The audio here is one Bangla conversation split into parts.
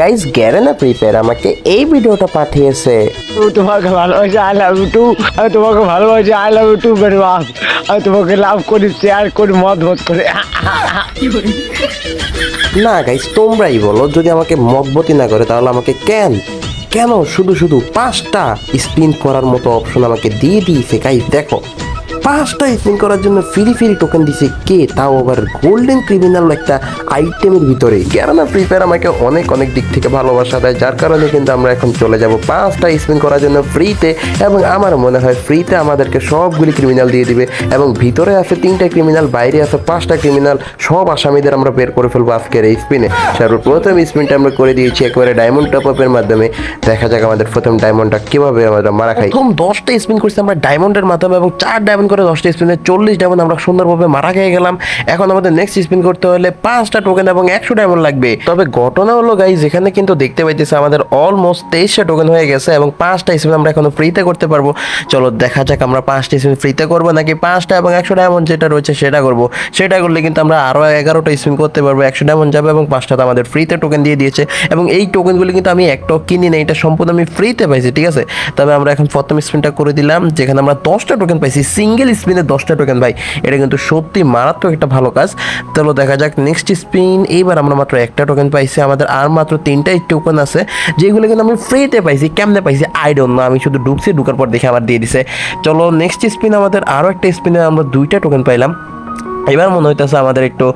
গাইস গ্যারেনা ফ্রি ফায়ার আমাকে এই ভিডিওটা পাঠিয়েছে। তোমাকে ভালোবাসি আই লাভ ইউ টু আমি তোমাকে ভালোবাসি আই লাভ ইউ টু বাপ আমি তোমাকে লাভ করি শেয়ার করি মত মত করে। না গাইস তোমরাই বলো যদি আমাকে মগবতি না করে তাহলে আমাকে কেন? কেন? শুধু শুধু পাঁচটা স্পিন করার মতো অপশন আমাকে দিয়ে দিয়েছে গাইস দেখো। পাঁচটা স্পিন করার জন্য ফ্রি ফ্রি টোকেন দিছে কে? তাও আবার গোল্ডেন ক্রিমিনাল একটা আইটেমের ভিতরে। কেননা ফ্রি ফায়ার আমাকে অনেক অনেক দিক থেকে ভালোবাসা দেয়, যার কারণে কিন্তু আমরা এখন চলে যাব পাঁচটা স্পিন করার জন্য ফ্রিতে এবং আমার মনে হয় ফ্রিতে আমাদেরকে সবগুলি ক্রিমিনাল দিয়ে দিবে এবং ভিতরে আছে তিনটা ক্রিমিনাল বাইরে আছে পাঁচটা ক্রিমিনাল সব আসামিদের আমরা বের করে ফেলব আজকের এই স্পিনে সর্বপ্রথম স্পিনটা আমরা করে দিয়েছি একেবারে ডায়মন্ড টপ আপের মাধ্যমে। দেখা যাক আমাদের প্রথম ডায়মন্ডটা কীভাবে আমরা মারা খাই। প্রথম দশটা স্পিন করছি আমরা ডায়মন্ডের মাধ্যমে এবং চার ডায়মন্ড করে দশটা স্পিনে চল্লিশ ডায়মন্ড আমরা সুন্দরভাবে মারা খেয়ে গেলাম। এখন আমাদের নেক্সট স্পিন করতে হলে পাঁচটা টোকেন এবং একশো ডায়মন্ড লাগবে। তবে ঘটনা হলো গাইজ এখানে কিন্তু দেখতে পাইতেছে আমাদের অলমোস্ট তেইশটা টোকেন হয়ে গেছে এবং পাঁচটা স্পিন আমরা এখনও ফ্রিতে করতে পারব। চলো দেখা যাক আমরা পাঁচটা স্পিন ফ্রিতে করব নাকি পাঁচটা এবং একশো ডায়মন্ড যেটা রয়েছে সেটা করব। সেটা করলে কিন্তু আমরা আরও এগারোটা স্পিন করতে পারব, একশো ডায়মন্ড যাবে এবং পাঁচটাতে আমাদের ফ্রিতে টোকেন দিয়ে দিয়েছে। এবং এই টোকেনগুলি কিন্তু আমি একটাও কিনি না এটা সম্পূর্ণ আমি ফ্রিতে পাইছি, ঠিক আছে? তবে আমরা এখন প্রথম স্পিনটা করে দিলাম, যেখানে আমরা দশটা টোকেন পাইছি সিঙ্গেল স্পিনে দশটা টোকেন ভাই। এটা কিন্তু সত্যি মারাত্মক একটা ভালো কাজ। তাহলে দেখা যাক নেক্সট স্পিন এইবার আমরা মাত্র একটা টোকেন পাইছি। আমাদের আর মাত্র তিনটাই টোকেন আছে, যেগুলো কিন্তু আমি ফ্রিতে পাইছি, কেমনে পাইছি? আই না আমি শুধু ঢুকছি, ঢুকার পর দেখে আমার দিয়ে দিছে। চলো নেক্সট স্পিন আমাদের আরও একটা স্পিনে আমরা দুইটা টোকেন পাইলাম। এবার মনে হইতেছে আমাদের একটু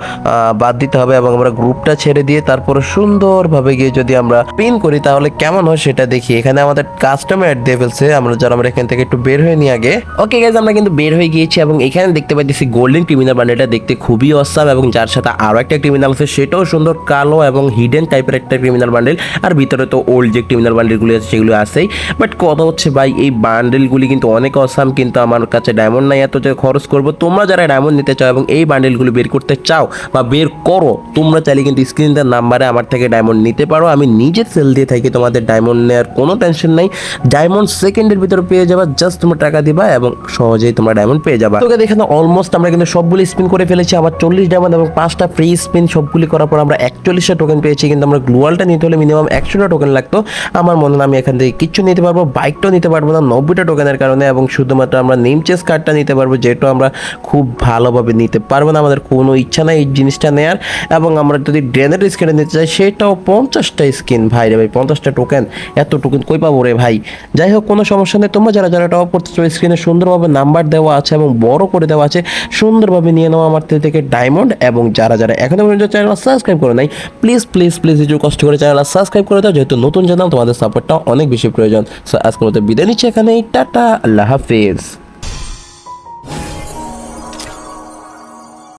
বাদ দিতে হবে এবং আমরা গ্রুপটা ছেড়ে দিয়ে তারপরে সুন্দরভাবে গিয়ে যদি আমরা পিন করি তাহলে কেমন হয় সেটা দেখি। এখানে আমাদের কাস্টমার অ্যাড দিয়ে ফেলছে, আমরা যারা আমরা এখান থেকে একটু বের হয়ে নিই আগে। ওকে গাইজ আমরা কিন্তু বের হয়ে গিয়েছি এবং এখানে দেখতে পাইতেছি গোল্ডেন ক্রিমিনাল বান্ডেলটা দেখতে খুবই অসাম এবং যার সাথে আরও একটা ক্রিমিনাল আছে, সেটাও সুন্দর কালো এবং হিডেন টাইপের একটা ক্রিমিনাল বান্ডেল আর ভিতরে তো ওল্ড যে ক্রিমিনাল বান্ডেলগুলি আছে সেগুলো আছেই। বাট কথা হচ্ছে ভাই, এই বান্ডেলগুলি কিন্তু অনেক অসাম কিন্তু আমার কাছে ডায়মন্ড নাই, এত যে খরচ করব। তোমরা যারা ডায়মন্ড নিতে চাও এবং এই বান্ডেলগুলি বের করতে চাও বা বের করো, তোমরা চাইলে কিন্তু স্ক্রিনের নাম্বারে আমার থেকে ডায়মন্ড নিতে পারো। আমি নিজে সেল দিয়ে থাকি, তোমাদের ডায়মন্ড নেওয়ার কোনো টেনশন নাই। ডায়মন্ড সেকেন্ডের ভিতরে পেয়ে যাবা জাস্ট তোমরা টাকা দিবা এবং সহজেই তোমরা ডায়মন্ড পেয়ে যাবা। তোকে দেখে অলমোস্ট আমরা কিন্তু সবগুলি স্পিন করে ফেলেছি। আবার চল্লিশ ডায়মন্ড এবং পাঁচটা ফ্রি স্পিন সবগুলি করার পর আমরা একচল্লিশটা টোকেন পেয়েছি, কিন্তু আমরা গ্লোয়ালটা নিতে হলে মিনিমাম একশোটা টোকেন লাগতো। আমার মনে হয় আমি এখান থেকে কিচ্ছু নিতে পারব বাইকটাও নিতে পারব না, নব্বইটা টোকেনের কারণে এবং শুধুমাত্র আমরা নেম চেস কার্ডটা নিতে পারব, যেটা আমরা খুব ভালোভাবে নিতে পারব না, আমাদের কোনো ইচ্ছা নাই এই জিনিসটা নেয়ার। এবং আমরা যদি ড্রেনের স্ক্রিনে নিতে চাই, সেটাও পঞ্চাশটা স্কিন ভাই রে ভাই, পঞ্চাশটা টোকেন এত টোকেন কই পাবো রে ভাই? যাই হোক, কোনো সমস্যা নেই। তোমরা যারা যারা টপ করতে চাও স্ক্রিনে সুন্দরভাবে নাম্বার দেওয়া আছে এবং বড় করে দেওয়া আছে, সুন্দরভাবে নিয়ে নেওয়া আমার থেকে ডায়মন্ড এবং যারা যারা এখনও পর্যন্ত চ্যানেল সাবস্ক্রাইব করে নাই প্লিজ প্লিজ প্লিজ একটু কষ্ট করে চ্যানেল সাবস্ক্রাইব করে দাও, যেহেতু নতুন চ্যানেল তোমাদের সাপোর্টটা অনেক বেশি প্রয়োজন। সো আজকের মতো বিদায় নিচ্ছি এখানেই। টাটা, আল্লাহ হাফিজ।